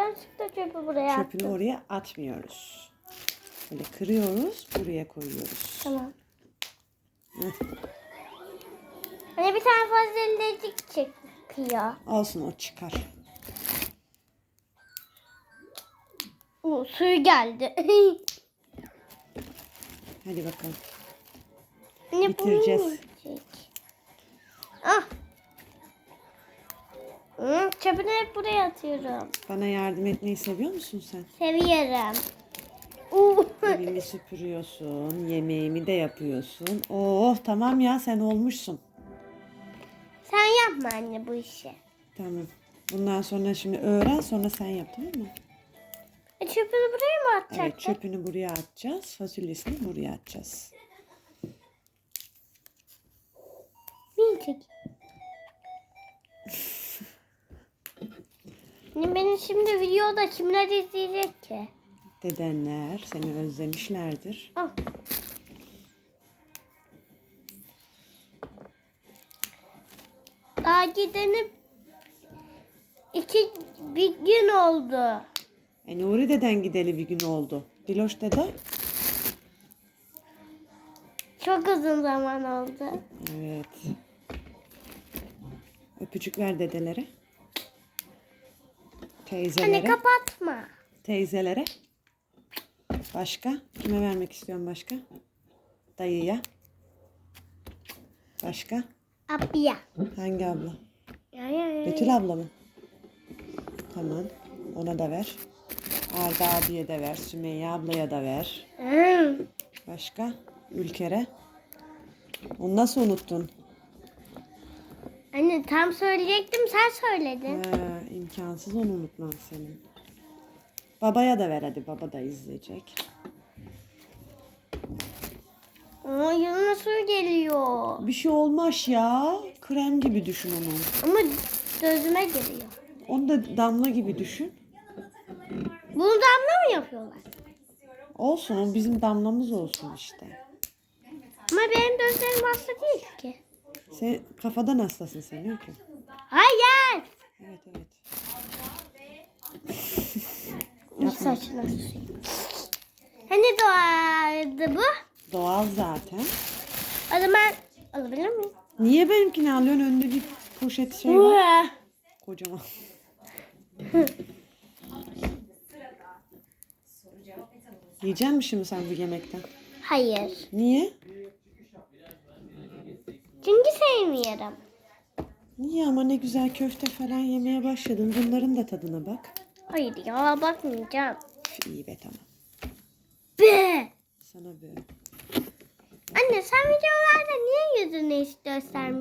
yanlışlıkla çöpü buraya Çöpünü attım. oraya atmıyoruz. Böyle kırıyoruz, buraya koyuyoruz. Tamam. Hı. Hani bir tane fazlalıcık çıkıyor. Olsun o çıkar. Oo, suyu geldi. Hadi bakalım. ne Bitireceğiz. bunu yiyecek? Ah. Hı, çöpünü hep buraya atıyorum. Bana yardım etmeyi seviyor musun sen? Seviyorum. Oo. Evimi süpürüyorsun, yemeğimi de yapıyorsun. Oh tamam ya sen olmuşsun. Sen yapma anne bu işi. Tamam. Bundan sonra şimdi öğren sonra sen yap tamam mı? E, çöpünü buraya mı atacaktın? Evet çöpünü buraya atacağız. Fasulyesini buraya atacağız. Yiyecek. Benim şimdi videoda kimler izleyecek ki? Dedenler seni özlemişlerdir. Ah. Daha gideni iki bir gün oldu. E Nuri deden gideli bir gün oldu. Diloş dede? Çok uzun zaman oldu. Evet. Öpücük ver dedelere. Teyzelere. Anne kapatma. Teyzelere. Başka? Kime vermek istiyorsun başka? Dayıya. Başka? Abiye. Hangi abla? Ya, ya, ya. Betül abla mı? Tamam. Ona da ver. Arda abiye de ver. Sümeyye ablaya da ver. Başka? Ülker'e. Onu nasıl unuttun? Anne tam söyleyecektim sen söyledin. Ha, imkansız onu unutman senin. Babaya da ver hadi. Baba da izleyecek. Aa, yanına su geliyor. Bir şey olmaz ya. Krem gibi düşün onu. Ama gözüme giriyor. Onu da damla gibi düşün. Bunu damla mı yapıyorlar? Olsun o bizim damlamız olsun işte. Ama benim gözlerim hasta değil ki. Sen kafadan hastasın sen yok ki. Hayır. Evet evet. Saçına suyum. Hani doğardı bu? Doğal zaten. O zaman alabilir miyim? Niye benimkini alıyorsun? Önünde bir poşet şey var. Kocaman. Yiyecek misin şimdi sen bu yemekten? Hayır. Niye? Çünkü sevmiyorum. Niye ama ne güzel köfte falan yemeye başladın. Bunların da tadına bak. Hayır ya bakmayacağım. İyi be tamam. Be. Sana böyle. Anne sen videolarda niye yüzünü hiç göstermiyorsun?